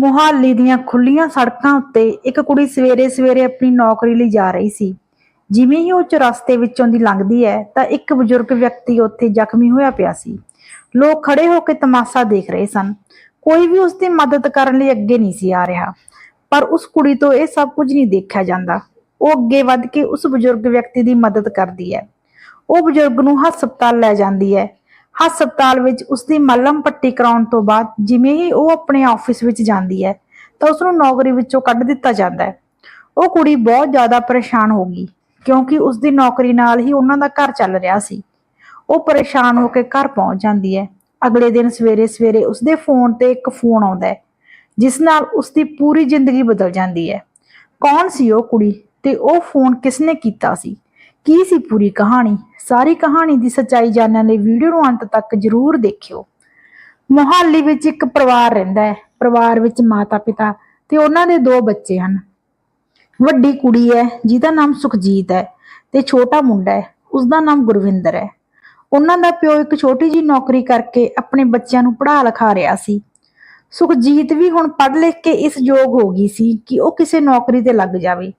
ਮੁਹਾਲੀ ਦੀਆਂ ਖੁੱਲੀਆਂ ਸੜਕਾਂ ਉੱਤੇ ਇੱਕ ਕੁੜੀ ਸਵੇਰੇ-ਸਵੇਰੇ ਆਪਣੀ ਨੌਕਰੀ ਲਈ ਜਾ ਰਹੀ ਸੀ। ਜਿਵੇਂ ਹੀ ਉਹ ਚੁਰਸਤੇ ਵਿੱਚੋਂ ਦੀ ਲੰਘਦੀ ਹੈ, ਤਾਂ ਇੱਕ ਬਜ਼ੁਰਗ ਵਿਅਕਤੀ ਉੱਥੇ ਜ਼ਖਮੀ ਹੋਇਆ ਪਿਆ ਸੀ। ਲੋਕ ਖੜੇ ਹੋ ਕੇ ਤਮਾਸ਼ਾ ਦੇਖ ਰਹੇ ਸਨ। ਕੋਈ ਵੀ ਉਸ ਦੀ ਮਦਦ ਕਰਨ ਲਈ ਅੱਗੇ ਨਹੀਂ ਸੀ ਆ ਰਿਹਾ। ਪਰ ਉਸ ਕੁੜੀ ਤੋਂ ਇਹ ਸਭ ਕੁਝ ਨਹੀਂ ਦੇਖਿਆ ਜਾਂਦਾ। ਉਹ ਅੱਗੇ ਵੱਧ ਕੇ ਉਸ ਬਜ਼ੁਰਗ ਵਿਅਕਤੀ ਦੀ ਮਦਦ ਕਰਦੀ ਹੈ। ਉਹ ਬਜ਼ੁਰਗ ਨੂੰ ਹਸਪਤਾਲ ਲੈ ਜਾਂਦੀ ਹੈ। ਹਸਪਤਾਲ ਵਿੱਚ ਉਸਦੀ ਮੱਲਮ ਪੱਟੀ ਕਰਾਉਣ ਤੋਂ ਬਾਅਦ ਜਿਵੇਂ ਹੀ ਉਹ ਆਪਣੇ ਆਫਿਸ ਵਿੱਚ ਜਾਂਦੀ ਹੈ, ਤਾਂ ਉਸ ਨੂੰ ਨੌਕਰੀ ਵਿੱਚੋਂ ਕੱਢ ਦਿੱਤਾ ਜਾਂਦਾ ਹੈ। ਉਹ ਕੁੜੀ ਬਹੁਤ ਜ਼ਿਆਦਾ ਪਰੇਸ਼ਾਨ ਹੋ ਗਈ, ਕਿਉਂਕਿ ਉਸ ਦੀ ਨੌਕਰੀ ਨਾਲ ਹੀ ਉਹਨਾਂ ਦਾ ਘਰ ਚੱਲ ਰਿਹਾ ਸੀ। ਉਹ ਪਰੇਸ਼ਾਨ ਹੋ ਕੇ ਘਰ ਪਹੁੰਚ ਜਾਂਦੀ ਹੈ। ਅਗਲੇ ਦਿਨ ਸਵੇਰੇ ਸਵੇਰੇ ਉਸ ਦੇ ਫੋਨ ਤੇ ਇੱਕ ਫੋਨ ਆਉਂਦਾ ਹੈ, ਜਿਸ ਨਾਲ ਉਸ ਦੀ ਪੂਰੀ ਜ਼ਿੰਦਗੀ ਬਦਲ ਜਾਂਦੀ ਹੈ। ਕੌਣ ਸੀ ਉਹ ਕੁੜੀ ਤੇ ਉਹ ਫੋਨ ਕਿਸਨੇ ਕੀਤਾ ਸੀ? ਕੀ ਸੀ ਪੂਰੀ ਕਹਾਣੀ? ਸਾਰੀ ਕਹਾਣੀ ਦੀ ਸੱਚਾਈ ਜਾਣਨ ਲਈ ਵੀਡੀਓ ਨੂੰ ਅੰਤ ਤੱਕ ਜ਼ਰੂਰ ਦੇਖਿਓ। ਮੋਹਾਲੀ ਵਿੱਚ ਇੱਕ ਪਰਿਵਾਰ ਰਹਿੰਦਾ ਹੈ। ਪਰਿਵਾਰ ਵਿੱਚ ਮਾਤਾ-ਪਿਤਾ ਤੇ ਉਹਨਾਂ ਦੇ ਦੋ ਬੱਚੇ ਹਨ। ਵੱਡੀ ਕੁੜੀ ਹੈ, ਜਿਹਦਾ ਨਾਮ ਸੁਖਜੀਤ ਹੈ ਤੇ ਛੋਟਾ ਮੁੰਡਾ ਹੈ ਉਸ ਦਾ ਨਾਮ ਗੁਰਵਿੰਦਰ ਹੈ। ਉਹਨਾਂ ਦਾ ਪਿਓ ਇੱਕ ਛੋਟੀ ਜੀ ਨੌਕਰੀ ਕਰਕੇ ਆਪਣੇ ਬੱਚਿਆਂ ਨੂੰ ਪੜ੍ਹਾ ਲਿਖਾ ਰਿਹਾ ਸੀ। ਸੁਖਜੀਤ ਵੀ ਹੁਣ ਪੜ੍ਹ ਲਿਖ ਕੇ ਇਸ ਯੋਗ ਹੋ ਗਈ ਸੀ ਕਿ ਉਹ ਕਿਸੇ ਨੌਕਰੀ ਤੇ ਲੱਗ ਜਾਵੇ।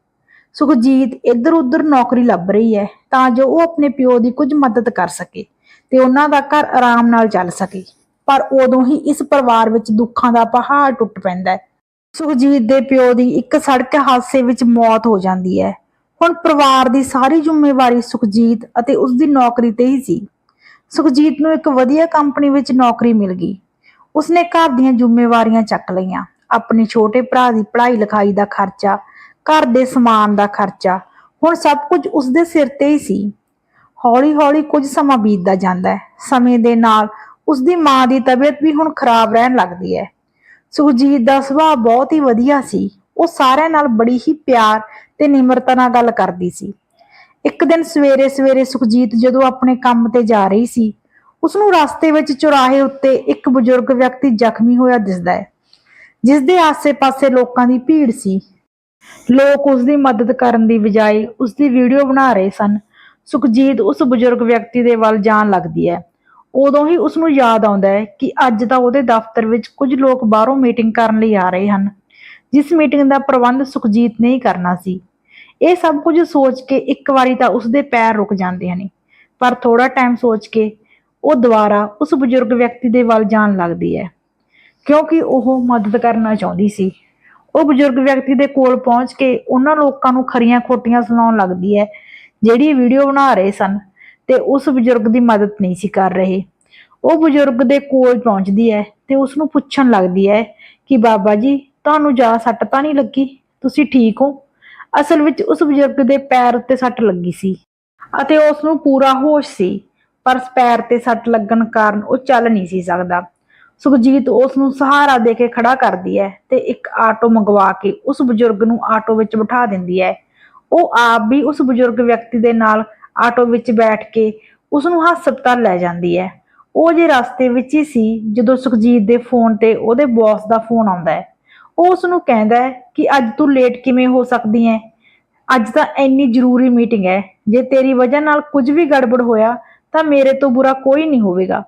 ਸੁਖਜੀਤ ਇੱਧਰ ਉੱਧਰ ਨੌਕਰੀ ਲੱਭ ਰਹੀ ਹੈ ਤਾਂ ਜੋ ਉਹ ਆਪਣੇ ਪਿਓ ਦੀ ਕੁਝ ਮਦਦ ਕਰ ਸਕੇ ਤੇ ਉਹਨਾਂ ਦਾ ਘਰ ਆਰਾਮ ਨਾਲ ਚੱਲ ਸਕੇ। ਪਰ ਉਦੋਂ ਹੀ ਇਸ ਪਰਿਵਾਰ ਵਿੱਚ ਦੁੱਖਾਂ ਦਾ ਪਹਾੜ ਟੁੱਟ ਪੈਂਦਾ ਹੈ। ਸੁਖਜੀਤ ਦੇ ਪਿਓ ਦੀ ਇੱਕ ਸੜਕ ਹਾਦਸੇ ਵਿੱਚ ਮੌਤ ਹੋ ਜਾਂਦੀ ਹੈ। ਹੁਣ ਪਰਿਵਾਰ ਦੀ ਸਾਰੀ ਜ਼ਿੰਮੇਵਾਰੀ ਸੁਖਜੀਤ ਅਤੇ ਉਸ ਦੀ ਨੌਕਰੀ ਤੇ ਹੀ ਸੀ। ਸੁਖਜੀਤ ਨੂੰ ਇੱਕ ਵਧੀਆ ਕੰਪਨੀ ਵਿੱਚ ਨੌਕਰੀ ਮਿਲ ਗਈ। ਉਸਨੇ ਘਰ ਦੀਆਂ ਜ਼ਿੰਮੇਵਾਰੀਆਂ ਚੱਕ ਲਈਆਂ। ਆਪਣੇ ਛੋਟੇ ਭਰਾ ਦੀ ਪੜ੍ਹਾਈ ਲਿਖਾਈ ਦਾ ਖਰਚਾ ਘਰ ਦੇ ਸਮਾਨ ਦਾ ਖਰਚਾ। ਹੁਣ ਸਭ ਕੁਝ ਉਸਦੇ ਸਿਰ ਤੇ ਹੀ ਸੀ। ਹੌਲੀ-ਹੌਲੀ ਕੁਝ ਸਮਾਂ ਬੀਤਦਾ ਜਾਂਦਾ ਹੈ। ਸਮੇਂ ਦੇ ਨਾਲ ਉਸਦੀ ਮਾਂ ਦੀ ਤਬੀਅਤ ਵੀ ਹੁਣ ਖਰਾਬ ਰਹਿਣ ਲੱਗਦੀ ਹੈ। ਸੁਖਜੀਤ ਦਾ ਸੁਭਾਅ ਬਹੁਤ ਹੀ ਵਧੀਆ ਸੀ। ਉਹ ਸਾਰਿਆਂ ਨਾਲ ਬੜੀ ਹੀ ਪਿਆਰ ਤੇ ਨਿਮਰਤਾ ਨਾਲ ਗੱਲ ਕਰਦੀ ਸੀ। ਇੱਕ ਦਿਨ ਸਵੇਰੇ ਸਵੇਰੇ ਸੁਖਜੀਤ ਜਦੋਂ ਆਪਣੇ ਕੰਮ ਤੇ ਜਾ ਰਹੀ ਸੀ ਉਸ ਨੂੰ ਰਸਤੇ ਵਿੱਚ ਚੁਰਾਹੇ ਉੱਤੇ ਇੱਕ ਬਜ਼ੁਰਗ ਵਿਅਕਤੀ ਜ਼ਖਮੀ ਹੋਇਆ ਦਿਸਦਾ ਹੈ ਜਿਸ ਦੇ ਆਸੇ-ਪਾਸੇ ਲੋਕਾਂ ਦੀ ਭੀੜ ਸੀ। ਲੋਕ ਉਸ ਦੀ ਮਦਦ ਕਰਨ ਦੀ ਬਜਾਏ ਉਸ ਦੀ ਵੀਡੀਓ ਬਣਾ ਰਹੇ ਸਨ। ਸੁਖਜੀਤ ਉਸ ਬਜ਼ੁਰਗ ਵਿਅਕਤੀ ਦੇ ਵੱਲ ਜਾਣ ਲੱਗਦੀ ਹੈ। ਉਦੋਂ ਹੀ ਉਸ ਨੂੰ ਯਾਦ ਆਉਂਦਾ ਹੈ ਕਿ ਅੱਜ ਤਾਂ ਉਹਦੇ ਦਫ਼ਤਰ ਵਿੱਚ ਕੁਝ ਲੋਕ ਬਾਹਰੋਂ ਮੀਟਿੰਗ ਕਰਨ ਲਈ ਆ ਰਹੇ ਹਨ। ਜਿਸ ਮੀਟਿੰਗ ਦਾ ਪ੍ਰਬੰਧ ਸੁਖਜੀਤ ਨੇ ਹੀ ਕਰਨਾ ਸੀ। ਇਹ ਸਭ ਕੁਝ ਸੋਚ ਕੇ ਇੱਕ ਵਾਰੀ ਤਾਂ ਉਸ ਦੇ ਪੈਰ ਰੁਕ ਜਾਂਦੇ ਹਨ। ਪਰ ਥੋੜਾ ਟਾਈਮ ਸੋਚ ਕੇ ਉਹ ਦੁਬਾਰਾ ਉਸ ਬਜ਼ੁਰਗ ਵਿਅਕਤੀ ਦੇ ਵੱਲ ਜਾਣ ਲੱਗਦੀ ਹੈ। ਕਿਉਂਕਿ ਉਹ ਮਦਦ ਕਰਨਾ ਚਾਹੁੰਦੀ ਸੀ। ਉਹ ਬਜ਼ੁਰਗ ਵਿਅਕਤੀ ਦੇ ਕੋਲ ਪਹੁੰਚ ਕੇ ਉਹਨਾਂ ਲੋਕਾਂ ਨੂੰ ਖਰੀਆਂ ਖੋਟੀਆਂ ਸੁਣਾਉਣ ਲੱਗਦੀ ਹੈ, ਜਿਹੜੀ ਵੀਡੀਓ ਬਣਾ ਰਹੇ ਸਨ ਤੇ ਉਸ ਬਜ਼ੁਰਗ ਦੀ ਮਦਦ ਨਹੀਂ ਸੀ ਕਰ ਰਹੇ। ਉਹ ਬਜ਼ੁਰਗ ਦੇ ਕੋਲ ਪਹੁੰਚਦੀ ਹੈ ਤੇ ਉਸ ਨੂੰ ਪੁੱਛਣ ਲੱਗਦੀ ਹੈ ਕਿ ਬਾਬਾ ਜੀ, ਤੁਹਾਨੂੰ ਜ਼ਿਆਦਾ ਸੱਟ ਤਾਂ ਨਹੀਂ ਲੱਗੀ? ਤੁਸੀਂ ਠੀਕ ਹੋ? ਅਸਲ ਵਿੱਚ ਉਸ ਬਜ਼ੁਰਗ ਦੇ ਪੈਰ ਉੱਤੇ ਸੱਟ ਲੱਗੀ ਸੀ ਅਤੇ ਉਸ ਨੂੰ ਪੂਰਾ ਹੋਸ਼ ਸੀ, ਪਰ ਪੈਰ ਤੇ ਸੱਟ ਲੱਗਣ ਕਾਰਨ ਉਹ ਚੱਲ ਨਹੀਂ ਸੀ ਸਕਦਾ। ਸੁਖਜੀਤ ਉਸ ਨੂੰ ਸਹਾਰਾ ਦੇ ਕੇ ਖੜਾ ਕਰਦੀ ਹੈ ਤੇ ਇੱਕ ਆਟੋ ਮੰਗਵਾ ਕੇ ਉਸ ਬਜ਼ੁਰਗ ਨੂੰ ਆਟੋ ਵਿੱਚ ਬਿਠਾ ਦਿੰਦੀ ਹੈ। ਉਹ ਆਪ ਵੀ ਉਸ ਬਜ਼ੁਰਗ ਵਿਅਕਤੀ ਦੇ ਨਾਲ ਆਟੋ ਵਿੱਚ ਬੈਠ ਕੇ ਉਸ ਨੂੰ ਹਸਪਤਾਲ ਲੈ ਜਾਂਦੀ ਹੈ। ਉਹ ਜੇ ਰਸਤੇ ਵਿੱਚ ਹੀ ਸੀ, ਜਦੋਂ ਸੁਖਜੀਤ ਦੇ ਫੋਨ ਤੇ ਉਹਦੇ ਬੌਸ ਦਾ ਫੋਨ ਆਉਂਦਾ ਹੈ, ਉਹ ਉਸ ਨੂੰ ਕਹਿੰਦਾ ਹੈ ਕਿ ਅੱਜ ਤੂੰ ਲੇਟ ਕਿਵੇਂ ਹੋ ਸਕਦੀ ਹੈ? ਅੱਜ ਤਾਂ ਇੰਨੀ ਜ਼ਰੂਰੀ ਮੀਟਿੰਗ ਹੈ, ਜੇ ਤੇਰੀ ਵਜ੍ਹਾ ਨਾਲ ਕੁਝ ਵੀ ਗੜਬੜ ਹੋਇਆ ਤਾਂ ਮੇਰੇ ਤੋਂ ਬੁਰਾ ਕੋਈ ਨਹੀਂ ਹੋਵੇਗਾ।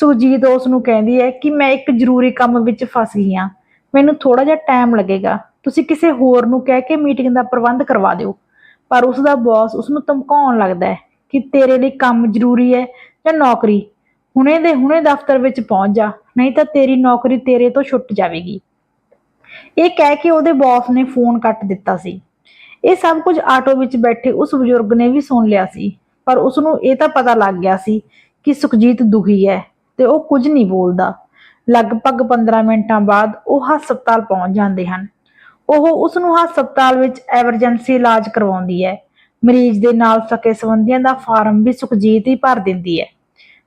ਸੁਖਜੀਤ ਉਸ ਨੂੰ ਕਹਿੰਦੀ ਹੈ ਕਿ ਮੈਂ ਇੱਕ ਜ਼ਰੂਰੀ ਕੰਮ ਵਿੱਚ ਫਸ ਗਈ ਹਾਂ। ਮੈਨੂੰ ਥੋੜਾ ਜਿਹਾ ਟਾਈਮ ਲੱਗੇਗਾ। ਤੁਸੀਂ ਕਿਸੇ ਹੋਰ ਨੂੰ ਕਹਿ ਕੇ ਮੀਟਿੰਗ ਦਾ ਪ੍ਰਬੰਧ ਕਰਵਾ ਦਿਓ। ਪਰ ਉਸ ਦਾ ਬੌਸ ਉਸ ਨੂੰ ਧਮਕਾਉਣ ਲੱਗਦਾ ਹੈ ਕਿ ਤੇਰੇ ਲਈ ਕੰਮ ਜ਼ਰੂਰੀ ਹੈ ਜਾਂ ਨੌਕਰੀ। ਹੁਣੇ ਦੇ ਹੁਣੇ ਦਫ਼ਤਰ ਵਿੱਚ ਪਹੁੰਚ ਜਾ, ਨਹੀਂ ਤਾਂ ਤੇਰੀ ਨੌਕਰੀ ਤੇਰੇ ਤੋਂ ਛੁੱਟ ਜਾਵੇਗੀ। ਇਹ ਕਹਿ ਕੇ ਉਹਦੇ ਬੌਸ ਨੇ ਫੋਨ ਕੱਟ ਦਿੱਤਾ ਸੀ। ਇਹ ਸਭ ਕੁਝ ਆਟੋ ਵਿੱਚ ਬੈਠੇ ਉਸ ਬਜ਼ੁਰਗ ਨੇ ਵੀ ਸੁਣ ਲਿਆ ਸੀ। ਪਰ ਉਸ ਨੂੰ ਇਹ ਤਾਂ ਪਤਾ ਲੱਗ ਗਿਆ ਸੀ ਕਿ ਸੁਖਜੀਤ ਦੁਖੀ ਹੈ। ਤੇ ਉਹ ਕੁਝ ਨਹੀਂ ਬੋਲਦਾ। ਲਗਭਗ 15 ਮਿੰਟਾਂ ਬਾਅਦ ਉਹ ਹਸਪਤਾਲ ਪਹੁੰਚ ਜਾਂਦੇ ਹਨ। ਉਹ ਉਸ ਨੂੰ ਹਸਪਤਾਲ ਵਿੱਚ ਐਮਰਜੈਂਸੀ ਇਲਾਜ ਕਰਵਾਉਂਦੀ ਹੈ। ਮਰੀਜ਼ ਦੇ ਨਾਲ ਸਕੇ ਸੰਬੰਧੀਆਂ ਦਾ ਫਾਰਮ ਵੀ ਸੁਖਜੀਤ ਹੀ ਭਰ ਦਿੰਦੀ ਹੈ।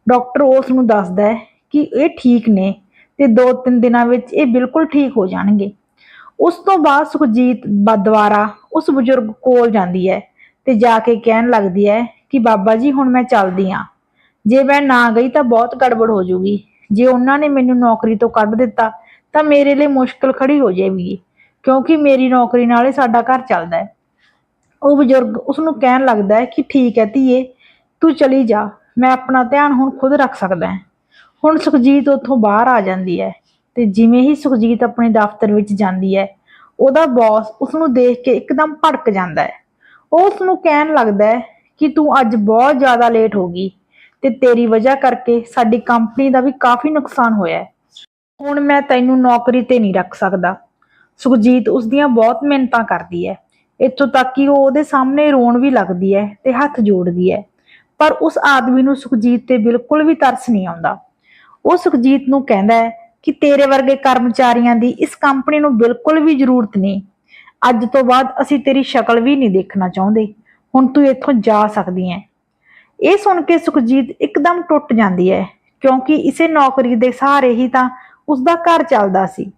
ਡਾਕਟਰ ਉਸ ਨੂੰ ਦੱਸਦਾ ਹੈ ਕਿ ਇਹ ਠੀਕ ਨੇ ਤੇ 2-3 ਦਿਨਾਂ ਵਿੱਚ ਇਹ ਬਿਲਕੁਲ ਠੀਕ ਹੋ ਜਾਣਗੇ। ਉਸ ਤੋਂ ਬਾਅਦ ਸੁਖਜੀਤ ਦੁਆਰਾ ਉਸ ਬਜ਼ੁਰਗ ਕੋਲ ਜਾਂਦੀ ਹੈ ਤੇ ਜਾ ਕੇ ਕਹਿਣ ਲੱਗਦੀ ਹੈ ਕਿ ਬਾਬਾ ਜੀ ਹੁਣ ਮੈਂ ਚੱਲਦੀ ਹਾਂ। ਜੇ ਮੈਂ ਨਾ ਗਈ ਤਾਂ ਬਹੁਤ ਗੜਬੜ ਹੋ ਜਾਊਗੀ। ਜੇ ਉਹਨਾਂ ਨੇ ਮੈਨੂੰ ਨੌਕਰੀ ਤੋਂ ਕੱਢ ਦਿੱਤਾ, ਤਾਂ ਮੇਰੇ ਲਈ ਮੁਸ਼ਕਲ ਖੜੀ ਹੋ ਜਾਵੇਗੀ, ਕਿਉਂਕਿ ਮੇਰੀ ਨੌਕਰੀ ਨਾਲ ਹੀ ਸਾਡਾ ਘਰ ਚੱਲਦਾ ਹੈ। ਉਹ ਬਜ਼ੁਰਗ ਉਸ ਨੂੰ ਕਹਿਣ ਲੱਗਦਾ ਹੈ ਕਿ ਠੀਕ ਹੈ ਧੀਏ, ਤੂੰ ਚਲੀ ਜਾ, ਮੈਂ ਆਪਣਾ ਧਿਆਨ ਹੁਣ ਖੁਦ ਰੱਖ ਸਕਦਾ ਹਾਂ। ਹੁਣ ਸੁਖਜੀਤ ਉੱਥੋਂ ਬਾਹਰ ਆ ਜਾਂਦੀ ਹੈ ਤੇ ਜਿਵੇਂ ਹੀ ਸੁਖਜੀਤ ਆਪਣੇ ਦਫ਼ਤਰ ਵਿੱਚ ਜਾਂਦੀ ਹੈ, ਉਹਦਾ ਬੌਸ ਉਸ ਨੂੰ ਦੇਖ ਕੇ ਇੱਕਦਮ ਭੜਕ ਜਾਂਦਾ ਹੈ। ਉਹ ਉਸ ਨੂੰ ਕਹਿਣ ਲੱਗਦਾ ਹੈ ਕਿ ਤੂੰ ਅੱਜ ਬਹੁਤ ਜ਼ਿਆਦਾ ਲੇਟ ਹੋ ਗਈ ਤੇ ਤੇਰੀ ਵਜ੍ਹਾ ਕਰਕੇ ਸਾਡੀ ਕੰਪਨੀ ਦਾ ਵੀ ਕਾਫੀ ਨੁਕਸਾਨ ਹੋਇਆ ਹੈ। ਹੁਣ ਮੈਂ ਤੈਨੂੰ ਨੌਕਰੀ ਤੇ ਨਹੀਂ ਰੱਖ ਸਕਦਾ। ਸੁਖਜੀਤ ਉਸ ਦੀਆਂ ਬਹੁਤ ਮਿਹਨਤਾਂ ਕਰਦੀ ਹੈ। ਇੱਥੋਂ ਤੱਕ ਕਿ ਉਹ ਉਹਦੇ ਸਾਹਮਣੇ ਰੋਣ ਵੀ ਲੱਗਦੀ ਹੈ ਤੇ ਹੱਥ ਜੋੜਦੀ ਹੈ। ਪਰ ਉਸ ਆਦਮੀ ਨੂੰ ਸੁਖਜੀਤ ਤੇ ਬਿਲਕੁਲ ਵੀ ਤਰਸ ਨਹੀਂ ਆਉਂਦਾ। ਉਹ ਸੁਖਜੀਤ ਨੂੰ ਕਹਿੰਦਾ ਹੈ ਕਿ ਤੇਰੇ ਵਰਗੇ ਕਰਮਚਾਰੀਆਂ ਦੀ ਇਸ ਕੰਪਨੀ ਨੂੰ ਬਿਲਕੁਲ ਵੀ ਜ਼ਰੂਰਤ ਨਹੀਂ। ਅੱਜ ਤੋਂ ਬਾਅਦ ਅਸੀਂ ਤੇਰੀ ਸ਼ਕਲ ਵੀ ਨਹੀਂ ਦੇਖਣਾ ਚਾਹੁੰਦੇ। ਹੁਣ ਤੂੰ ਇੱਥੋਂ ਜਾ ਸਕਦੀ ਹੈ। ਇਹ ਸੁਣ ਕੇ ਸੁਖਜੀਤ ਇੱਕਦਮ ਟੁੱਟ ਜਾਂਦੀ ਹੈ, ਕਿਉਂਕਿ ਇਸੇ ਨੌਕਰੀ ਦੇ ਸਹਾਰੇ ਹੀ ਤਾਂ ਉਸਦਾ ਘਰ ਚੱਲਦਾ ਸੀ।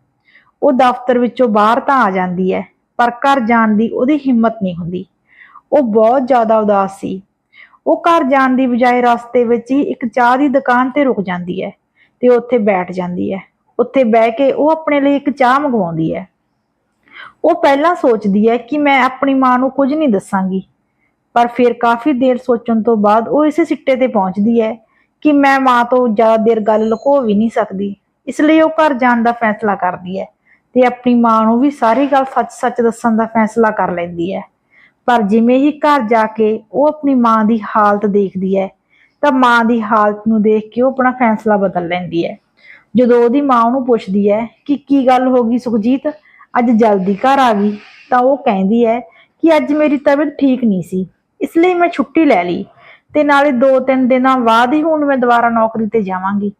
ਉਹ ਦਫ਼ਤਰ ਵਿੱਚੋਂ ਬਾਹਰ ਤਾਂ ਆ ਜਾਂਦੀ ਹੈ, ਪਰ ਘਰ ਜਾਣ ਦੀ ਉਹਦੀ ਹਿੰਮਤ ਨਹੀਂ ਹੁੰਦੀ। ਉਹ ਬਹੁਤ ਜ਼ਿਆਦਾ ਉਦਾਸ ਸੀ। ਉਹ ਘਰ ਜਾਣ ਦੀ ਬਜਾਏ ਰਸਤੇ ਵਿੱਚ ਹੀ ਇੱਕ ਚਾਹ ਦੀ ਦੁਕਾਨ ਤੇ ਰੁਕ ਜਾਂਦੀ ਹੈ ਤੇ ਉੱਥੇ ਬੈਠ ਜਾਂਦੀ ਹੈ। ਉੱਥੇ ਬਹਿ ਕੇ ਉਹ ਆਪਣੇ ਲਈ ਇੱਕ ਚਾਹ ਮੰਗਵਾਉਂਦੀ ਹੈ। ਉਹ ਪਹਿਲਾਂ ਸੋਚਦੀ ਹੈ ਕਿ ਮੈਂ ਆਪਣੀ ਮਾਂ ਨੂੰ ਕੁਝ ਨਹੀਂ ਦੱਸਾਂਗੀ। ਪਰ ਫਿਰ ਕਾਫੀ ਦੇਰ ਸੋਚਣ ਤੋਂ ਬਾਅਦ ਉਹ ਇਸੇ ਸਿੱਟੇ ਤੇ ਪਹੁੰਚਦੀ ਹੈ ਕਿ ਮੈਂ ਮਾਂ ਤੋਂ ਜ਼ਿਆਦਾ ਦੇਰ ਗੱਲ ਲੁਕੋ ਵੀ ਨਹੀਂ ਸਕਦੀ। ਇਸ ਲਈ ਉਹ ਘਰ ਜਾਣ ਦਾ ਫੈਸਲਾ ਕਰਦੀ ਹੈ ਤੇ ਆਪਣੀ ਮਾਂ ਨੂੰ ਵੀ ਸਾਰੀ ਗੱਲ ਸੱਚ-ਸੱਚ ਦੱਸਣ ਦਾ ਫੈਸਲਾ ਕਰ ਲੈਂਦੀ ਹੈ। ਪਰ ਜਿਵੇਂ ਹੀ ਘਰ ਜਾ ਕੇ ਉਹ ਆਪਣੀ ਮਾਂ ਦੀ ਹਾਲਤ ਦੇਖਦੀ ਹੈ, ਤਾਂ ਮਾਂ ਦੀ ਹਾਲਤ ਨੂੰ ਦੇਖ ਕੇ ਉਹ ਆਪਣਾ ਫੈਸਲਾ ਬਦਲ ਲੈਂਦੀ ਹੈ। ਜਦੋਂ ਉਹਦੀ ਮਾਂ ਉਹਨੂੰ ਪੁੱਛਦੀ ਹੈ ਕਿ ਕੀ ਗੱਲ ਹੋ ਗਈ ਸੁਖਜੀਤ? ਅੱਜ ਜਲਦੀ ਘਰ ਆ ਗਈ। ਤਾਂ ਉਹ ਕਹਿੰਦੀ ਹੈ ਕਿ ਅੱਜ ਮੇਰੀ ਤਬੀਅਤ ਠੀਕ ਨਹੀਂ ਸੀ। ਇਸ ਲਈ ਮੈਂ ਛੁੱਟੀ ਲੈ ਲਈ ਤੇ ਨਾਲੇ 2-3 ਦਿਨਾਂ ਬਾਅਦ ਹੀ ਹੁਣ ਮੈਂ ਦੁਬਾਰਾ ਨੌਕਰੀ ਤੇ ਜਾਵਾਂਗੀ।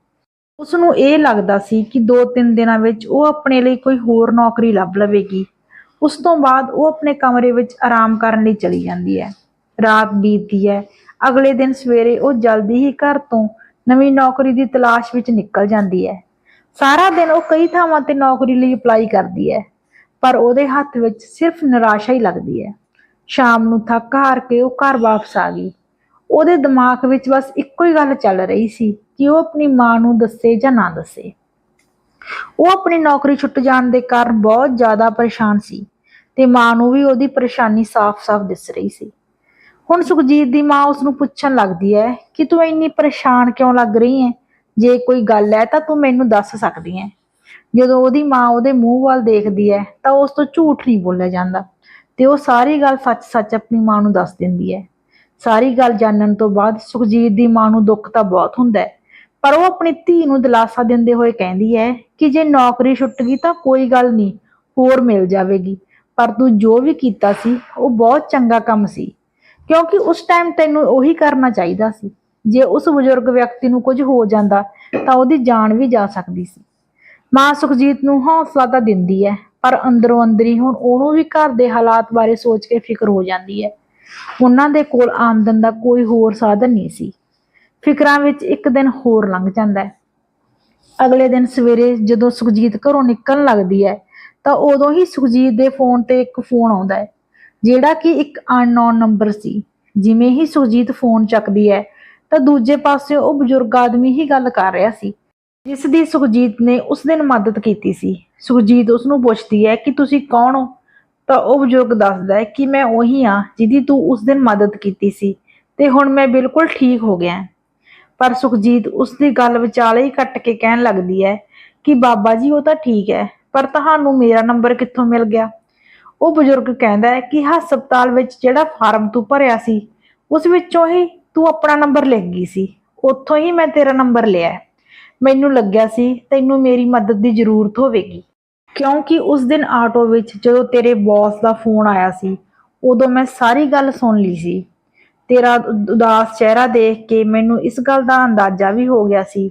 ਉਸ ਨੂੰ ਇਹ ਲੱਗਦਾ ਸੀ ਕਿ 2-3 ਦਿਨਾਂ ਵਿੱਚ ਉਹ ਆਪਣੇ ਲਈ ਕੋਈ ਹੋਰ ਨੌਕਰੀ ਲੱਭ ਲਵੇਗੀ। ਉਸ ਤੋਂ ਬਾਅਦ ਉਹ ਆਪਣੇ ਕਮਰੇ ਵਿੱਚ ਆਰਾਮ ਕਰਨ ਲਈ ਚਲੀ ਜਾਂਦੀ ਹੈ। ਰਾਤ ਬੀਤਦੀ ਹੈ। ਅਗਲੇ ਦਿਨ ਸਵੇਰੇ ਉਹ ਜਲਦੀ ਹੀ ਘਰ ਤੋਂ ਨਵੀਂ ਨੌਕਰੀ ਦੀ ਤਲਾਸ਼ ਵਿੱਚ ਨਿਕਲ ਜਾਂਦੀ ਹੈ। ਸਾਰਾ ਦਿਨ ਉਹ ਕਈ ਥਾਵਾਂ ਤੇ ਨੌਕਰੀ ਲਈ ਅਪਲਾਈ ਕਰਦੀ ਹੈ, ਪਰ ਉਹਦੇ ਹੱਥ ਵਿੱਚ ਸਿਰਫ ਨਿਰਾਸ਼ਾ ਹੀ ਲੱਗਦੀ ਹੈ। ਸ਼ਾਮ ਨੂੰ ਥੱਕ ਹਾਰ ਕੇ ਉਹ ਘਰ ਵਾਪਸ ਆ ਗਈ। ਉਹਦੇ ਦਿਮਾਗ ਵਿੱਚ ਬਸ ਇੱਕੋ ਹੀ ਗੱਲ ਚੱਲ ਰਹੀ ਸੀ ਕਿ ਉਹ ਆਪਣੀ ਮਾਂ ਨੂੰ ਦੱਸੇ ਜਾਂ ਨਾ ਦੱਸੇ। ਉਹ ਆਪਣੀ ਨੌਕਰੀ ਛੁੱਟ ਜਾਣ ਦੇ ਕਾਰਨ ਬਹੁਤ ਜ਼ਿਆਦਾ ਪਰੇਸ਼ਾਨ ਸੀ ਤੇ ਮਾਂ ਨੂੰ ਵੀ ਉਹਦੀ ਪਰੇਸ਼ਾਨੀ ਸਾਫ਼-ਸਾਫ਼ ਦਿਸ ਰਹੀ ਸੀ। ਹੁਣ ਸੁਖਜੀਤ ਦੀ ਮਾਂ ਉਸ ਨੂੰ ਪੁੱਛਣ ਲੱਗਦੀ ਹੈ ਕਿ ਤੂੰ ਇੰਨੀ ਪਰੇਸ਼ਾਨ ਕਿਉਂ ਲੱਗ ਰਹੀ ਹੈ? ਜੇ ਕੋਈ ਗੱਲ ਹੈ ਤਾਂ ਤੂੰ ਮੈਨੂੰ ਦੱਸ ਸਕਦੀ ਹੈ। ਜਦੋਂ ਉਹਦੀ ਮਾਂ ਉਹਦੇ ਮੂੰਹ ਵੱਲ ਦੇਖਦੀ ਹੈ ਤਾਂ ਉਸ ਤੋਂ ਝੂਠ ਨਹੀਂ ਬੋਲਿਆ ਜਾਂਦਾ। ਤੇ ਉਹ ਸਾਰੀ ਗੱਲ ਸੱਚ-ਸੱਚ ਆਪਣੀ ਮਾਂ ਨੂੰ ਦੱਸ ਦਿੰਦੀ ਹੈ। ਸਾਰੀ ਗੱਲ ਜਾਣਨ ਤੋਂ ਬਾਅਦ ਸੁਖਜੀਤ ਦੀ ਮਾਂ ਨੂੰ ਦੁੱਖ ਤਾਂ ਬਹੁਤ ਹੁੰਦਾ ਹੈ, ਪਰ ਉਹ ਆਪਣੀ ਧੀ ਨੂੰ ਦਿਲਾਸਾ ਦਿੰਦੇ ਹੋਏ ਕਹਿੰਦੀ ਹੈ ਕਿ ਜੇ ਨੌਕਰੀ ਛੁੱਟ ਗਈ ਤਾਂ ਕੋਈ ਗੱਲ ਨਹੀਂ, ਹੋਰ ਮਿਲ ਜਾਵੇਗੀ। ਪਰ ਤੂੰ ਜੋ ਵੀ ਕੀਤਾ ਸੀ, ਉਹ ਬਹੁਤ ਚੰਗਾ ਕੰਮ ਸੀ, ਕਿਉਂਕਿ ਉਸ ਟਾਈਮ ਤੈਨੂੰ ਉਹੀ ਕਰਨਾ ਚਾਹੀਦਾ ਸੀ। ਜੇ ਉਸ ਬਜ਼ੁਰਗ ਵਿਅਕਤੀ ਨੂੰ ਕੁਝ ਹੋ ਜਾਂਦਾ ਤਾਂ ਉਹਦੀ ਜਾਨ ਵੀ ਜਾ ਸਕਦੀ ਸੀ। ਮਾਂ ਸੁਖਜੀਤ ਨੂੰ ਹੌਸਲਾ ਤਾਂ ਦਿੰਦੀ ਹੈ ਪਰ ਅੰਦਰੋਂ ਅੰਦਰੀ ਹੁਣ ਉਹਨੂੰ ਵੀ ਘਰ ਦੇ ਹਾਲਾਤ ਬਾਰੇ ਸੋਚ ਕੇ ਫਿਕਰ ਹੋ ਜਾਂਦੀ ਹੈ। ਉਹਨਾਂ ਦੇ ਕੋਲ ਆਮਦਨ ਦਾ ਕੋਈ ਹੋਰ ਸਾਧਨ ਨਹੀਂ ਸੀ। ਫਿਕਰਾਂ ਵਿੱਚ ਇੱਕ ਦਿਨ ਹੋਰ ਲੰਘ ਜਾਂਦਾ ਹੈ। ਅਗਲੇ ਦਿਨ ਸਵੇਰੇ ਜਦੋਂ ਸੁਖਜੀਤ ਘਰੋਂ ਨਿਕਲਣ ਲੱਗਦੀ ਹੈ, ਤਾਂ ਉਦੋਂ ਹੀ ਸੁਖਜੀਤ ਦੇ ਫੋਨ ਤੇ ਇੱਕ ਫੋਨ ਆਉਂਦਾ ਹੈ, ਜਿਹੜਾ ਕਿ ਇੱਕ ਅਨਨੋਨ ਨੰਬਰ ਸੀ। ਜਿਵੇਂ ਹੀ ਸੁਖਜੀਤ ਫੋਨ ਚੱਕਦੀ ਹੈ, ਤਾਂ ਦੂਜੇ ਪਾਸੇ ਉਹ ਬਜ਼ੁਰਗ ਆਦਮੀ ਹੀ ਗੱਲ ਕਰ ਰਿਹਾ ਸੀ। ਜਿਸ ਦੀ ਸੁਖਜੀਤ ਨੇ ਉਸ ਦਿਨ ਮਦਦ ਕੀਤੀ ਸੀ। ਸੁਖਜੀਤ ਉਸ ਨੂੰ ਪੁੱਛਦੀ ਹੈ ਕਿ ਤੁਸੀਂ ਕੌਣ ਹੋ? ਤਾਂ ਉਹ ਬਜ਼ੁਰਗ ਦੱਸਦਾ ਹੈ ਕਿ ਮੈਂ ਉਹੀ ਹਾਂ ਜਿਹਦੀ ਤੂੰ ਉਸ ਦਿਨ ਮਦਦ ਕੀਤੀ ਸੀ ਤੇ ਹੁਣ ਮੈਂ ਬਿਲਕੁਲ ਠੀਕ ਹੋ ਗਿਆ ਪਰ ਸੁਖਜੀਤ ਉਸ ਦੀ ਗੱਲ ਵਿਚਾਲੇ ਹੀ ਕੱਟ ਕੇ ਕਹਿਣ ਲੱਗਦੀ ਹੈ ਕਿ ਬਾਬਾ ਜੀ, ਉਹ ਤਾਂ ਠੀਕ ਹੈ, ਪਰ ਤੁਹਾਨੂੰ ਮੇਰਾ ਨੰਬਰ ਕਿੱਥੋਂ ਮਿਲ ਗਿਆ? ਉਹ ਬਜ਼ੁਰਗ ਕਹਿੰਦਾ ਹੈ ਕਿ ਹਸਪਤਾਲ ਵਿੱਚ ਜਿਹੜਾ ਫਾਰਮ ਤੂੰ ਭਰਿਆ ਸੀ, ਉਸ ਵਿੱਚੋਂ ਹੀ ਤੂੰ ਆਪਣਾ ਨੰਬਰ ਲਿਖ ਗਈ ਸੀ। ਉੱਥੋਂ ਹੀ ਮੈਂ ਤੇਰਾ ਨੰਬਰ ਲਿਆ ਮੈਨੂੰ ਲੱਗਿਆ ਸੀ ਤੈਨੂੰ ਮੇਰੀ ਮਦਦ ਦੀ ਜ਼ਰੂਰਤ ਹੋਵੇਗੀ। ਕਿਉਂਕਿ ਉਸ ਦਿਨ ਆਟੋ ਵਿੱਚ ਜਦੋਂ ਤੇਰੇ ਬੌਸ ਦਾ ਫੋਨ ਆਇਆ ਸੀ, ਉਦੋਂ ਮੈਂ ਸਾਰੀ ਗੱਲ ਸੁਣ ਲਈ ਸੀ। ਤੇਰਾ ਉਦਾਸ ਚਿਹਰਾ ਦੇਖ ਕੇ ਮੈਨੂੰ ਇਸ ਗੱਲ ਦਾ ਅੰਦਾਜ਼ਾ ਵੀ ਹੋ ਗਿਆ ਸੀ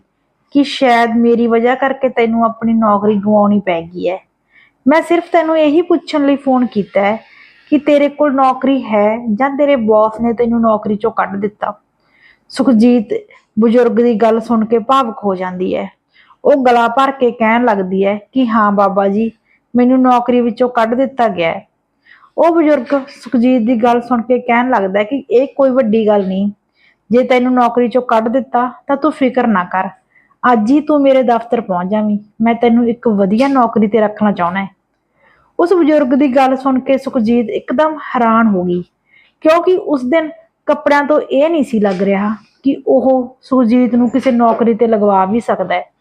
ਕਿ ਸ਼ਾਇਦ ਮੇਰੀ ਵਜ੍ਹਾ ਕਰਕੇ ਤੈਨੂੰ ਆਪਣੀ ਨੌਕਰੀ ਗਵਾਉਣੀ ਪੈ ਗਈ ਹੈ ਮੈਂ ਸਿਰਫ ਤੈਨੂੰ ਇਹੀ ਪੁੱਛਣ ਲਈ ਫੋਨ ਕੀਤਾ ਹੈ ਕਿ ਤੇਰੇ ਕੋਲ ਨੌਕਰੀ ਹੈ ਜਾਂ ਤੇਰੇ ਬੌਸ ਨੇ ਤੈਨੂੰ ਨੌਕਰੀ ਚੋਂ ਕੱਢ ਦਿੱਤਾ। ਸੁਖਜੀਤ ਬਜ਼ੁਰਗ ਦੀ ਗੱਲ ਸੁਣ ਕੇ ਭਾਵੁਕ ਹੋ ਜਾਂਦੀ ਹੈ। ਉਹ ਗਲਾ ਭਰ ਕੇ ਕਹਿਣ ਲੱਗਦੀ ਹੈ ਕਿ ਹਾਂ ਬਾਬਾ ਜੀ, ਮੈਨੂੰ ਨੌਕਰੀ ਵਿੱਚੋਂ ਕੱਢ ਦਿੱਤਾ ਗਿਆ ਹੈ। ਉਹ ਬਜ਼ੁਰਗ ਸੁਖਜੀਤ ਦੀ ਗੱਲ ਸੁਣ ਕੇ ਕਹਿਣ ਲੱਗਦਾ ਹੈ ਕਿ ਇਹ ਕੋਈ ਵੱਡੀ ਗੱਲ ਨਹੀਂ। ਜੇ ਤੈਨੂੰ ਨੌਕਰੀ ਚੋਂ ਕੱਢ ਦਿੱਤਾ, ਤਾਂ ਤੂੰ ਫਿਕਰ ਨਾ ਕਰ। ਅੱਜ ਹੀ ਤੂੰ ਮੇਰੇ ਦਫ਼ਤਰ ਪਹੁੰਚ ਜਾਵੀਂ। ਮੈਂ ਤੈਨੂੰ ਇੱਕ ਵਧੀਆ ਨੌਕਰੀ ਤੇ ਰੱਖਣਾ ਚਾਹੁੰਦਾ ਹੈ। ਉਸ ਬਜ਼ੁਰਗ ਦੀ ਗੱਲ ਸੁਣ ਕੇ ਸੁਖਜੀਤ ਇੱਕਦਮ ਹੈਰਾਨ ਹੋ ਗਈ, ਕਿਉਂਕਿ ਉਸ ਦਿਨ ਕੱਪੜਿਆਂ ਤੋਂ ਇਹ ਨਹੀਂ ਸੀ ਲੱਗ ਰਿਹਾ ਕਿ ਉਹ ਸੁਖਜੀਤ ਨੂੰ ਕਿਸੇ ਨੌਕਰੀ ਤੇ ਲਗਵਾ ਵੀ ਸਕਦਾ ਹੈ।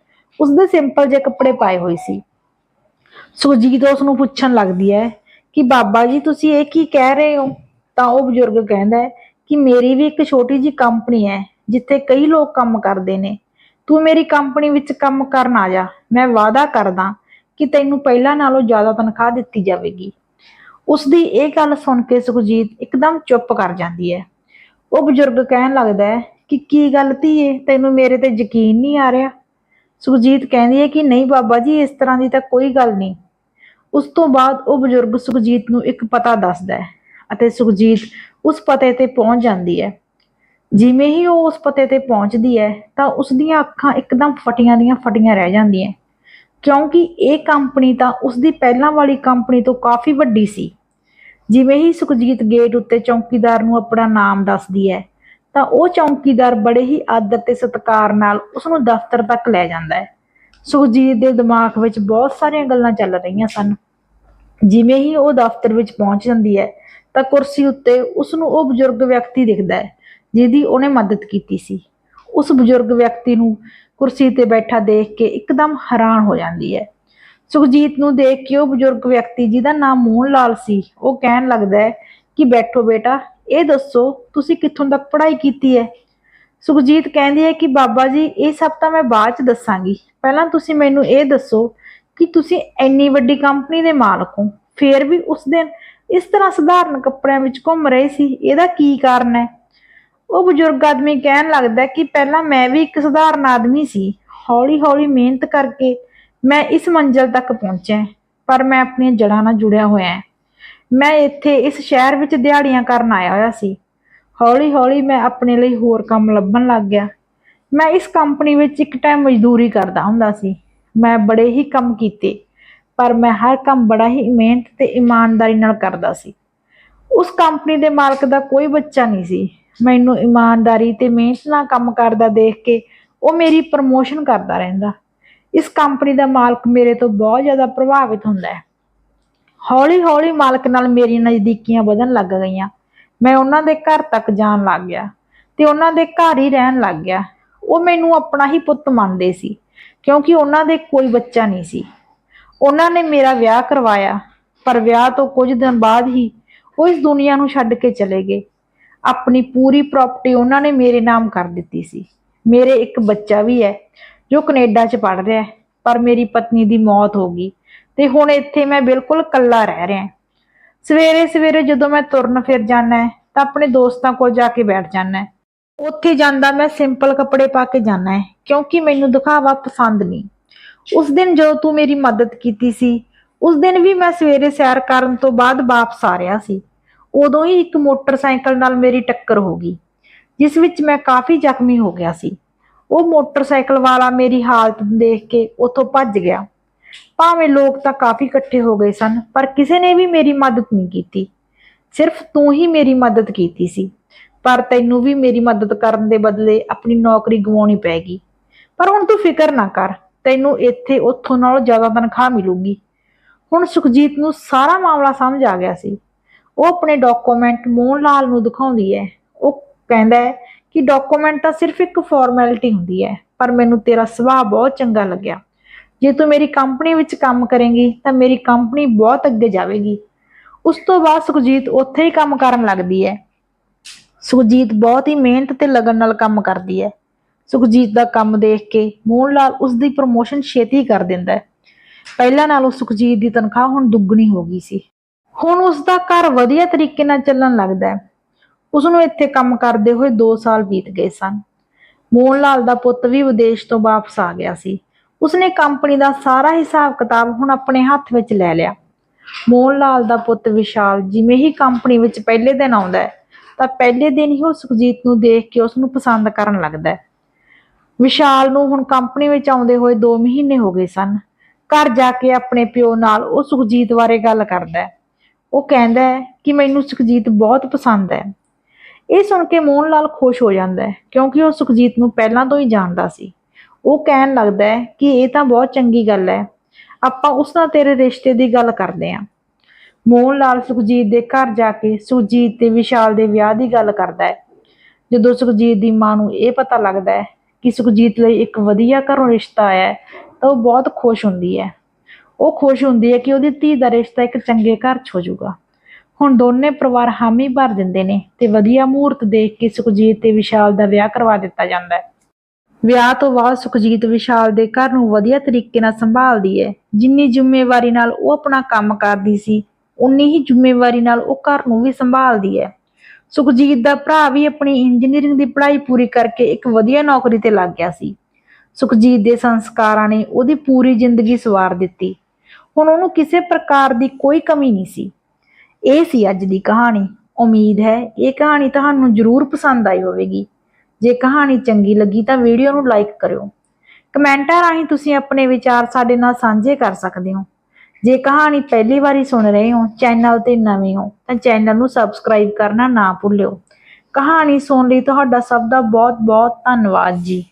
ਉਸਦੇ ਸਿੰਪਲ ਜਿਹੇ ਕੱਪੜੇ ਪਾਏ ਹੋਏ ਸੀ। ਸੁਖਜੀਤ ਉਸ ਨੂੰ ਪੁੱਛਣ ਲੱਗਦੀ ਹੈ ਕਿ ਬਾਬਾ ਜੀ, ਤੁਸੀਂ ਇਹ ਕੀ ਕਹਿ ਰਹੇ ਹੋ? ਤਾਂ ਉਹ ਬਜ਼ੁਰਗ ਕਹਿੰਦਾ ਹੈ ਕਿ ਮੇਰੀ ਵੀ ਇੱਕ ਛੋਟੀ ਜੀ ਕੰਪਨੀ ਹੈ, ਜਿੱਥੇ ਕਈ ਲੋਕ ਕੰਮ ਕਰਦੇ ਨੇ। ਤੂੰ ਮੇਰੀ ਕੰਪਨੀ ਵਿੱਚ ਕੰਮ ਕਰਨ ਆ ਜਾ। ਮੈਂ ਵਾਅਦਾ ਕਰਦਾ ਕਿ ਤੈਨੂੰ ਪਹਿਲਾਂ ਨਾਲੋਂ ਜ਼ਿਆਦਾ ਤਨਖਾਹ ਦਿੱਤੀ ਜਾਵੇਗੀ। ਉਸ ਦੀ ਇਹ ਗੱਲ ਸੁਣ ਕੇ ਸੁਖਜੀਤ ਇੱਕਦਮ ਚੁੱਪ ਕਰ ਜਾਂਦੀ ਹੈ। ਉਹ ਬਜ਼ੁਰਗ ਕਹਿਣ ਲੱਗਦਾ ਹੈ ਕਿ ਕੀ ਗੱਲ ਧੀਏ, ਤੈਨੂੰ ਮੇਰੇ ਤੇ ਯਕੀਨ ਨਹੀਂ ਆ ਰਿਹਾ? ਸੁਖਜੀਤ ਕਹਿੰਦੀ ਹੈ ਕਿ ਨਹੀਂ ਬਾਬਾ ਜੀ, ਇਸ ਤਰ੍ਹਾਂ ਦੀ ਤਾਂ ਕੋਈ ਗੱਲ ਨਹੀਂ। ਉਸ ਤੋਂ ਬਾਅਦ ਉਹ ਬਜ਼ੁਰਗ ਸੁਖਜੀਤ ਨੂੰ ਇੱਕ ਪਤਾ ਦੱਸਦਾ ਹੈ ਅਤੇ ਸੁਖਜੀਤ ਉਸ ਪਤੇ ਤੇ ਪਹੁੰਚ ਜਾਂਦੀ ਹੈ। ਜਿਵੇਂ ਹੀ ਉਹ ਉਸ ਪਤੇ ਤੇ ਪਹੁੰਚਦੀ ਹੈ, ਤਾਂ ਉਸ ਦੀਆਂ ਅੱਖਾਂ ਇੱਕਦਮ ਫਟੀਆਂ ਦੀਆਂ ਫਟੀਆਂ ਰਹਿ ਜਾਂਦੀਆਂ ਕਿਉਂਕਿ ਇਹ ਕੰਪਨੀ ਤਾਂ ਉਸ ਦੀ ਪਹਿਲਾਂ ਵਾਲੀ ਕੰਪਨੀ ਤੋਂ ਕਾਫੀ ਵੱਡੀ ਸੀ। ਜਿਵੇਂ ਹੀ ਸੁਖਜੀਤ ਗੇਟ ਉੱਤੇ ਚੌਕੀਦਾਰ ਨੂੰ ਆਪਣਾ ਨਾਮ ਦੱਸਦੀ ਹੈ ਤਾਂ ਉਹ ਚੌਕੀਦਾਰ ਬੜੇ ਹੀ ਆਦਰ ਤੇ ਸਤਿਕਾਰ ਨਾਲ ਉਸ ਨੂੰ ਦਫ਼ਤਰ ਤੱਕ ਲੈ ਜਾਂਦਾ ਹੈ। ਸੁਖਜੀਤ ਦੇ ਦਿਮਾਗ ਵਿੱਚ ਬਹੁਤ ਸਾਰੀਆਂ ਗੱਲਾਂ ਚੱਲ ਰਹੀਆਂ ਸਨ। ਜਿਵੇਂ ਹੀ ਉਹ ਦਫ਼ਤਰ ਵਿੱਚ ਪਹੁੰਚ ਜਾਂਦੀ ਹੈ, ਤਾਂ ਕੁਰਸੀ ਉੱਤੇ ਉਸ ਨੂੰ ਉਹ ਬਜ਼ੁਰਗ ਵਿਅਕਤੀ ਦਿਖਦਾ ਹੈ, ਜਿਹਦੀ ਉਹਨੇ ਮਦਦ ਕੀਤੀ ਸੀ। ਉਸ ਬਜ਼ੁਰਗ ਵਿਅਕਤੀ ਨੂੰ ਕੁਰਸੀ ਤੇ ਬੈਠਾ ਦੇਖ ਕੇ ਇੱਕਦਮ ਹੈਰਾਨ ਹੋ ਜਾਂਦੀ ਹੈ। ਸੁਖਜੀਤ ਨੂੰ ਦੇਖ ਕੇ ਉਹ ਬਜ਼ੁਰਗ ਵਿਅਕਤੀ ਜਿਹਦਾ ਨਾਮ ਮੋਹਨ ਲਾਲ ਸੀ, ਉਹ ਕਹਿਣ ਲੱਗਦਾ ਹੈ ਕਿ ਬੈਠੋ ਬੇਟਾ ਇਹ ਦੱਸੋ, ਤੁਸੀਂ ਕਿੱਥੋਂ ਤੱਕ ਪੜ੍ਹਾਈ ਕੀਤੀ ਹੈ? ਸੁਖਜੀਤ ਕਹਿੰਦੀ ਹੈ ਕਿ ਬਾਬਾ ਜੀ, ਇਹ ਸਭ ਤਾਂ ਮੈਂ ਬਾਅਦ ਚ ਦੱਸਾਂਗੀ। ਪਹਿਲਾਂ ਤੁਸੀਂ ਮੈਨੂੰ ਇਹ ਦੱਸੋ ਕਿ ਤੁਸੀਂ ਇੰਨੀ ਵੱਡੀ ਕੰਪਨੀ ਦੇ ਮਾਲਕ ਹੋ, ਫੇਰ ਵੀ ਉਸ ਦਿਨ ਇਸ ਤਰ੍ਹਾਂ ਸਧਾਰਨ ਕੱਪੜਿਆਂ ਵਿੱਚ ਘੁੰਮ ਰਹੇ ਸੀ, ਇਹਦਾ ਕੀ ਕਾਰਨ ਹੈ? ਉਹ ਬਜ਼ੁਰਗ ਆਦਮੀ ਕਹਿਣ ਲੱਗਦਾ ਕਿ ਪਹਿਲਾਂ ਮੈਂ ਵੀ ਇੱਕ ਸਧਾਰਨ ਆਦਮੀ ਸੀ, ਹੌਲੀ-ਹੌਲੀ ਮਿਹਨਤ ਕਰਕੇ ਮੈਂ ਇਸ ਮੰਜ਼ਲ ਤੱਕ ਪਹੁੰਚਿਆ, ਪਰ ਮੈਂ ਆਪਣੀਆਂ ਜੜ੍ਹਾਂ ਨਾਲ ਜੁੜਿਆ ਹੋਇਆ ਹਾਂ। ਮੈਂ ਇੱਥੇ ਇਸ ਸ਼ਹਿਰ ਵਿੱਚ ਦਿਹਾੜੀਆਂ ਕਰਨ ਆਇਆ ਹੋਇਆ ਸੀ। ਹੌਲੀ-ਹੌਲੀ ਮੈਂ ਆਪਣੇ ਲਈ ਹੋਰ ਕੰਮ ਲੱਭਣ ਲੱਗ ਗਿਆ। ਮੈਂ ਇਸ ਕੰਪਨੀ ਵਿੱਚ ਇੱਕ ਟਾਈਮ ਮਜ਼ਦੂਰੀ ਕਰਦਾ ਹੁੰਦਾ ਸੀ। ਮੈਂ ਬੜੇ ਹੀ ਕੰਮ ਕੀਤੇ, ਪਰ ਮੈਂ ਹਰ ਕੰਮ ਬੜਾ ਹੀ ਮਿਹਨਤ ਤੇ ਇਮਾਨਦਾਰੀ ਨਾਲ ਕਰਦਾ ਸੀ। ਉਸ ਕੰਪਨੀ ਦੇ ਮਾਲਕ ਦਾ ਕੋਈ ਬੱਚਾ ਨਹੀਂ ਸੀ। ਮੈਨੂੰ ਇਮਾਨਦਾਰੀ ਤੇ ਮਿਹਨਤ ਨਾਲ ਕੰਮ ਕਰਦਾ ਦੇਖ ਕੇ ਉਹ ਮੇਰੀ ਪ੍ਰਮੋਸ਼ਨ ਕਰਦਾ ਰਹਿੰਦਾ। ਇਸ ਕੰਪਨੀ ਦਾ ਮਾਲਕ ਮੇਰੇ ਤੋਂ ਬਹੁਤ ਜ਼ਿਆਦਾ ਪ੍ਰਭਾਵਿਤ ਹੁੰਦਾ ਹੈ। ਹੌਲੀ-ਹੌਲੀ ਮਾਲਕ ਨਾਲ ਮੇਰੀਆਂ ਨਜ਼ਦੀਕੀਆਂ ਵਧਣ ਲੱਗ ਗਈਆਂ। ਮੈਂ ਉਹਨਾਂ ਦੇ ਘਰ ਤੱਕ ਜਾਣ ਲੱਗ ਗਿਆ ਤੇ ਉਹਨਾਂ ਦੇ ਘਰ ਹੀ ਰਹਿਣ ਲੱਗ ਗਿਆ। ਉਹ ਮੈਨੂੰ ਆਪਣਾ ਹੀ ਪੁੱਤ ਮੰਨਦੇ ਸੀ, ਕਿਉਂਕਿ ਉਹਨਾਂ ਦੇ ਕੋਈ ਬੱਚਾ ਨਹੀਂ ਸੀ। ਉਹਨਾਂ ਨੇ ਮੇਰਾ ਵਿਆਹ ਕਰਵਾਇਆ, ਪਰ ਵਿਆਹ ਤੋਂ ਕੁਝ ਦਿਨ ਬਾਅਦ ਹੀ ਉਹ ਇਸ ਦੁਨੀਆ ਨੂੰ ਛੱਡ ਕੇ ਚਲੇ ਗਏ। ਆਪਣੀ ਪੂਰੀ ਪ੍ਰਾਪਰਟੀ ਉਹਨਾਂ ਨੇ ਮੇਰੇ ਨਾਮ ਕਰ ਦਿੱਤੀ ਸੀ। ਮੇਰੇ ਇੱਕ ਬੱਚਾ ਵੀ ਹੈ, ਜੋ ਕੈਨੇਡਾ 'ਚ ਪੜ ਰਿਹਾ ਹੈ, ਪਰ ਮੇਰੀ ਪਤਨੀ ਦੀ ਮੌਤ ਹੋ ਗਈ। ਤੇ ਹੁਣ ਇੱਥੇ ਮੈਂ ਬਿਲਕੁਲ ਇਕੱਲਾ ਰਹਿ ਰਿਹਾ। ਸਵੇਰੇ ਸਵੇਰੇ ਜਦੋਂ ਮੈਂ ਤੁਰਨ ਫਿਰ ਜਾਣਾ ਤਾਂ ਆਪਣੇ ਦੋਸਤਾਂ ਕੋਲ ਜਾ ਕੇ ਬੈਠ ਜਾਣਾ ਉੱਥੇ ਜਾਂਦਾ ਮੈਂ ਸਿੰਪਲ ਕੱਪੜੇ ਪਾ ਕੇ ਜਾਣਾ ਹੈ, ਕਿਉਂਕਿ ਮੈਨੂੰ ਦਿਖਾਵਾ ਪਸੰਦ ਨਹੀਂ। ਉਸ ਦਿਨ ਜਦੋਂ ਤੂੰ ਮੇਰੀ ਮਦਦ ਕੀਤੀ ਸੀ, ਉਸ ਦਿਨ ਵੀ ਮੈਂ ਸਵੇਰੇ ਸੈਰ ਕਰਨ ਤੋਂ ਬਾਅਦ ਵਾਪਸ ਆ ਰਿਹਾ ਸੀ। ਉਦੋਂ ਹੀ ਇੱਕ ਮੋਟਰਸਾਈਕਲ ਨਾਲ ਮੇਰੀ ਟੱਕਰ ਹੋ ਗਈ, ਜਿਸ ਵਿੱਚ ਮੈਂ ਕਾਫੀ ਜ਼ਖਮੀ ਹੋ ਗਿਆ ਸੀ। ਉਹ ਮੋਟਰਸਾਈਕਲ ਵਾਲਾ ਮੇਰੀ ਹਾਲਤ ਦੇਖ ਕੇ ਉੱਥੋਂ ਭੱਜ ਗਿਆ। ਭਾਵੇਂ ਲੋਕ ਤਾਂ ਕਾਫੀ ਇਕੱਠੇ ਹੋ ਗਏ ਸਨ, ਪਰ ਕਿਸੇ ਨੇ ਵੀ ਮੇਰੀ ਮਦਦ ਨਹੀਂ ਕੀਤੀ। ਸਿਰਫ ਤੂੰ ਹੀ ਮੇਰੀ ਮਦਦ ਕੀਤੀ ਸੀ। ਪਰ ਤੈਨੂੰ ਵੀ ਮੇਰੀ ਮਦਦ ਕਰਨ ਦੇ ਬਦਲੇ ਆਪਣੀ ਨੌਕਰੀ ਗਵਾਉਣੀ ਪੈਗੀ। ਪਰ ਹੁਣ ਤੂੰ ਫਿਕਰ ਨਾ ਕਰ, ਤੈਨੂੰ ਇੱਥੇ ਉੱਥੋਂ ਨਾਲੋਂ ਜ਼ਿਆਦਾ ਤਨਖਾਹ ਮਿਲੂਗੀ। ਹੁਣ ਸੁਖਜੀਤ ਨੂੰ ਸਾਰਾ ਮਾਮਲਾ ਸਮਝ ਆ ਗਿਆ ਸੀ। ਉਹ ਆਪਣੇ ਡਾਕੂਮੈਂਟ ਮੋਹਨ ਲਾਲ ਨੂੰ ਦਿਖਾਉਂਦੀ ਹੈ। ਉਹ ਕਹਿੰਦਾ ਹੈ ਕਿ ਡਾਕੂਮੈਂਟ ਤਾਂ ਸਿਰਫ ਇੱਕ ਫਾਰਮੈਲਿਟੀ ਹੁੰਦੀ ਹੈ, ਪਰ ਮੈਨੂੰ ਤੇਰਾ ਸੁਭਾਅ ਬਹੁਤ ਚੰਗਾ ਲੱਗਿਆ। ਜੇ ਤੂੰ ਮੇਰੀ ਕੰਪਨੀ ਵਿੱਚ ਕੰਮ ਕਰੇਂਗੀ, ਤਾਂ ਮੇਰੀ ਕੰਪਨੀ ਬਹੁਤ ਅੱਗੇ ਜਾਵੇਗੀ। ਉਸ ਤੋਂ ਬਾਅਦ ਸੁਖਜੀਤ ਉੱਥੇ ਹੀ ਕੰਮ ਕਰਨ ਲੱਗਦੀ ਹੈ। ਸੁਖਜੀਤ ਬਹੁਤ ਹੀ ਮਿਹਨਤ ਤੇ ਲਗਨ ਨਾਲ ਕੰਮ ਕਰਦੀ ਹੈ। ਸੁਖਜੀਤ ਦਾ ਕੰਮ ਦੇਖ ਕੇ ਮੋਹਨ ਲਾਲ ਉਸ ਦੀ ਪ੍ਰਮੋਸ਼ਨ ਛੇਤੀ ਕਰ ਦਿੰਦਾ ਹੈ। ਪਹਿਲਾਂ ਨਾਲੋਂ ਸੁਖਜੀਤ ਦੀ ਤਨਖਾਹ ਹੁਣ ਦੁੱਗਣੀ ਹੋ ਗਈ ਸੀ। ਹੁਣ ਉਸ ਦਾ ਘਰ ਵਧੀਆ ਤਰੀਕੇ ਨਾਲ ਚੱਲਣ ਲੱਗਦਾ ਹੈ। ਉਸ ਨੂੰ ਇੱਥੇ ਕੰਮ ਕਰਦੇ ਹੋਏ 2 ਸਾਲ ਬੀਤ ਗਏ ਸਨ। ਮੋਹਨ ਲਾਲ ਦਾ ਪੁੱਤ ਵੀ ਵਿਦੇਸ਼ ਤੋਂ ਵਾਪਸ ਆ ਗਿਆ ਸੀ। ਉਸਨੇ ਕੰਪਨੀ ਦਾ ਸਾਰਾ ਹਿਸਾਬ ਕਿਤਾਬ ਹੁਣ ਆਪਣੇ ਹੱਥ ਵਿੱਚ ਲੈ ਲਿਆ। ਮੋਹਨ ਲਾਲ ਦਾ ਪੁੱਤ ਵਿਸ਼ਾਲ ਜਿਵੇਂ ਹੀ ਕੰਪਨੀ ਵਿੱਚ ਪਹਿਲੇ ਦਿਨ ਆਉਂਦਾ ਹੈ, ਤਾਂ ਪਹਿਲੇ ਦਿਨ ਹੀ ਉਹ ਸੁਖਜੀਤ ਨੂੰ ਦੇਖ ਕੇ ਉਸ ਨੂੰ ਪਸੰਦ ਕਰਨ ਲੱਗਦਾ ਹੈ। ਵਿਸ਼ਾਲ ਨੂੰ ਹੁਣ ਕੰਪਨੀ ਵਿੱਚ ਆਉਂਦੇ ਹੋਏ 2 ਮਹੀਨੇ ਹੋ ਗਏ ਸਨ। ਘਰ ਜਾ ਕੇ ਆਪਣੇ ਪਿਓ ਨਾਲ ਉਹ ਸੁਖਜੀਤ ਬਾਰੇ ਗੱਲ ਕਰਦਾ ਹੈ। ਉਹ ਕਹਿੰਦਾ ਹੈ ਕਿ ਮੈਨੂੰ ਸੁਖਜੀਤ ਬਹੁਤ ਪਸੰਦ ਹੈ। ਇਹ ਸੁਣ ਕੇ ਮੋਹਨ ਲਾਲ ਖੁਸ਼ ਹੋ ਜਾਂਦਾ ਹੈ, ਕਿਉਂਕਿ ਉਹ ਸੁਖਜੀਤ ਨੂੰ ਪਹਿਲਾਂ ਤੋਂ ਹੀ ਜਾਣਦਾ ਸੀ। ਉਹ ਕਹਿਣ ਲੱਗਦਾ ਹੈ ਕਿ ਇਹ ਤਾਂ ਬਹੁਤ ਚੰਗੀ ਗੱਲ ਹੈ। ਆਪਾਂ ਉਸ ਨਾਲ ਤੇਰੇ ਰਿਸ਼ਤੇ ਦੀ ਗੱਲ ਕਰਦੇ ਹਾਂ। ਮੋਹਨ ਲਾਲ ਸੁਖਜੀਤ ਦੇ ਘਰ ਜਾ ਕੇ ਸੁਖਜੀਤ ਤੇ ਵਿਸ਼ਾਲ ਦੇ ਵਿਆਹ ਦੀ ਗੱਲ ਕਰਦਾ ਹੈ। ਜਦੋਂ ਸੁਖਜੀਤ ਦੀ ਮਾਂ ਨੂੰ ਇਹ ਪਤਾ ਲੱਗਦਾ ਹੈ ਕਿ ਸੁਖਜੀਤ ਲਈ ਇੱਕ ਵਧੀਆ ਘਰੋਂ ਰਿਸ਼ਤਾ ਆਇਆ ਹੈ, ਤਾਂ ਉਹ ਬਹੁਤ ਖੁਸ਼ ਹੁੰਦੀ ਹੈ। ਉਹ ਖੁਸ਼ ਹੁੰਦੀ ਹੈ ਕਿ ਉਹਦੀ ਧੀ ਦਾ ਰਿਸ਼ਤਾ ਇੱਕ ਚੰਗੇ ਘਰ 'ਚ ਹੋ ਜਾਊਗਾ। ਹੁਣ ਦੋਨੇ ਪਰਿਵਾਰ ਹਾਮੀ ਭਰ ਦਿੰਦੇ ਨੇ ਤੇ ਵਧੀਆ ਮਹੂਰਤ ਦੇਖ ਕੇ ਸੁਖਜੀਤ ਤੇ ਵਿਸ਼ਾਲ ਦਾ ਵਿਆਹ ਕਰਵਾ ਦਿੱਤਾ ਜਾਂਦਾ ਹੈ। ਵਿਆਹ ਤੋਂ ਬਾਅਦ ਸੁਖਜੀਤ ਵਿਸ਼ਾਲ ਦੇ ਘਰ ਨੂੰ ਵਧੀਆ ਤਰੀਕੇ ਨਾਲ ਸੰਭਾਲਦੀ ਹੈ। ਜਿੰਨੀ ਜ਼ਿੰਮੇਵਾਰੀ ਨਾਲ ਉਹ ਆਪਣਾ ਕੰਮ ਕਰਦੀ ਸੀ, ਉਨੀ ਹੀ ਜ਼ਿੰਮੇਵਾਰੀ ਨਾਲ ਉਹ ਘਰ ਨੂੰ ਵੀ ਸੰਭਾਲਦੀ ਹੈ। ਸੁਖਜੀਤ ਦਾ ਭਰਾ ਵੀ ਆਪਣੀ ਇੰਜੀਨੀਅਰਿੰਗ ਦੀ ਪੜ੍ਹਾਈ ਪੂਰੀ ਕਰਕੇ ਇੱਕ ਵਧੀਆ ਨੌਕਰੀ ਤੇ ਲੱਗ ਗਿਆ ਸੀ। ਸੁਖਜੀਤ ਦੇ ਸੰਸਕਾਰਾਂ ਨੇ ਉਹਦੀ ਪੂਰੀ ਜ਼ਿੰਦਗੀ ਸਵਾਰ ਦਿੱਤੀ। ਹੁਣ ਉਹਨੂੰ ਕਿਸੇ ਪ੍ਰਕਾਰ ਦੀ ਕੋਈ ਕਮੀ ਨਹੀਂ ਸੀ। ਇਹ ਸੀ ਅੱਜ ਦੀ ਕਹਾਣੀ। ਉਮੀਦ ਹੈ ਇਹ ਕਹਾਣੀ ਤੁਹਾਨੂੰ ਜ਼ਰੂਰ ਪਸੰਦ ਆਈ ਹੋਵੇਗੀ। ਜੇ ਕਹਾਣੀ ਚੰਗੀ ਲੱਗੀ ਤਾਂ ਵੀਡੀਓ ਨੂੰ ਲਾਈਕ ਕਰਿਓ। ਕਮੈਂਟਾਂ ਰਾਹੀਂ ਤੁਸੀਂ ਆਪਣੇ ਵਿਚਾਰ ਸਾਡੇ ਨਾਲ ਸਾਂਝੇ ਕਰ ਸਕਦੇ ਹੋ। ਜੇ ਕਹਾਣੀ ਪਹਿਲੀ ਵਾਰੀ ਸੁਣ ਰਹੇ ਹੋ, ਚੈਨਲ ਤੇ ਨਵੇਂ ਹੋ, ਤਾਂ ਚੈਨਲ ਨੂੰ ਸਬਸਕ੍ਰਾਈਬ ਕਰਨਾ ਨਾ ਭੁੱਲਿਓ। ਕਹਾਣੀ ਸੁਣ ਲਈ ਤੁਹਾਡਾ ਸਭ ਦਾ ਬਹੁਤ ਬਹੁਤ ਧੰਨਵਾਦ ਜੀ।